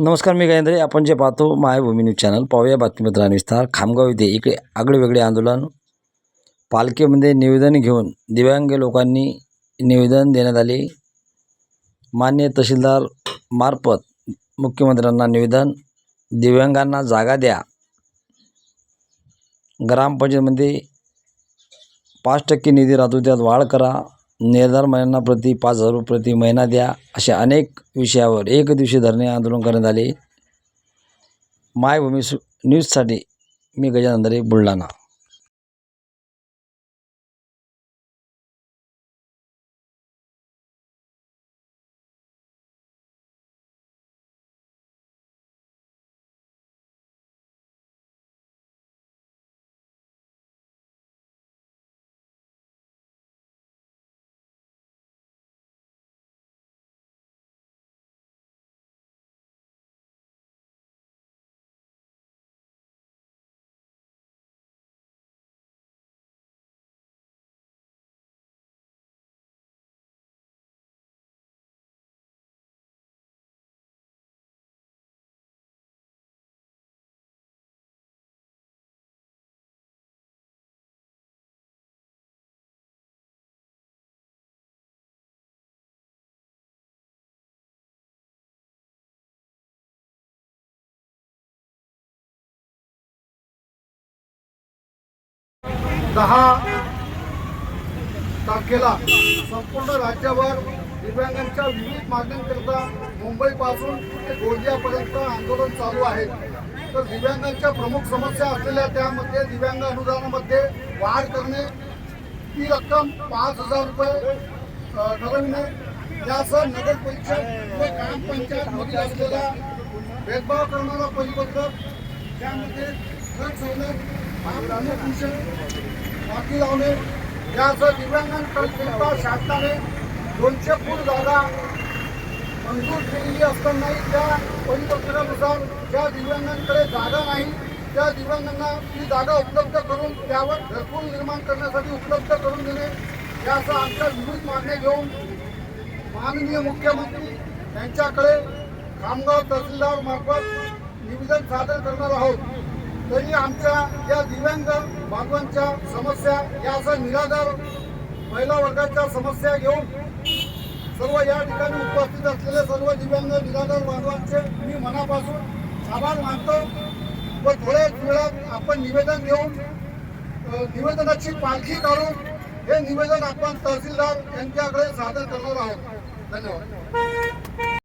नमस्कार मी गायंद्रे आपण जे पाहतो मायभूमी न्यूज चॅनल पाहूया बातमीपत्र विस्तार. खामगाव येथे इकडे आगळे वेगळे आंदोलन. पालखीमध्ये निवेदन घेऊन दिव्यांग लोकांनी निवेदन देण्यात आले. मान्य तहसीलदार मार्फत मुख्यमंत्र्यांना निवेदन. दिव्यांगांना जागा द्या. ग्रामपंचायतमध्ये पाच टक्के निधी राहतो त्यात वाढ करा. निर्धार महिन्यांना प्रति पाच हजार रुपये प्रति महिना द्या अशा अनेक विषयावर एक दिवशी धरणे आंदोलन करण्यात आले. मायभूमी सु न्यूजसाठी मी गजानन बुलढाणा. दहा तारखेला संपूर्ण राज्यभर दिव्यांगांच्या विविध मागण्यांकरता मुंबईपासून ते गोंदियापर्यंत आंदोलन चालू आहे. तर दिव्यांगांच्या प्रमुख समस्या असलेल्या त्यामध्ये दिव्यांग अनुदानामध्ये वाढ करणे ती रक्कम पाच हजार रुपये अ, ठरविणे यासह नगर परिषद व ग्रामपंचायतमध्ये असलेला भेदभाव करणारा परिपत्रक त्यामध्ये सवलत प्रमुख विषय लावणे यासह दिव्यांगांकरिता शासनाने दोनशे फूट जागा मंजूर केलेली असतानाही त्या परिपत्रकानुसार ज्या दिव्यांगांकडे जागा नाही त्या दिव्यांगांना ती जागा उपलब्ध करून त्यावर घरकुल निर्माण करण्यासाठी उपलब्ध करून देणे यासह आमच्या विविध मागण्या घेऊन माननीय मुख्यमंत्री यांच्याकडे खामगाव तहसीलदार मार्फत निवेदन सादर करणार आहोत तरी आमच्या या दिव्यांग बांधवांच्या समस्या याचा निराधार महिला वर्गाच्या समस्या घेऊन सर्व या ठिकाणी उपस्थित असलेले सर्व दिव्यांग निराधार बांधवांचे मी मनापासून आभार मानतो व थोड्याच वेळात आपण निवेदन देऊन निवेदनाची पालखी काढून हे निवेदन आपण तहसीलदार यांच्याकडे सादर करणार आहोत. धन्यवाद.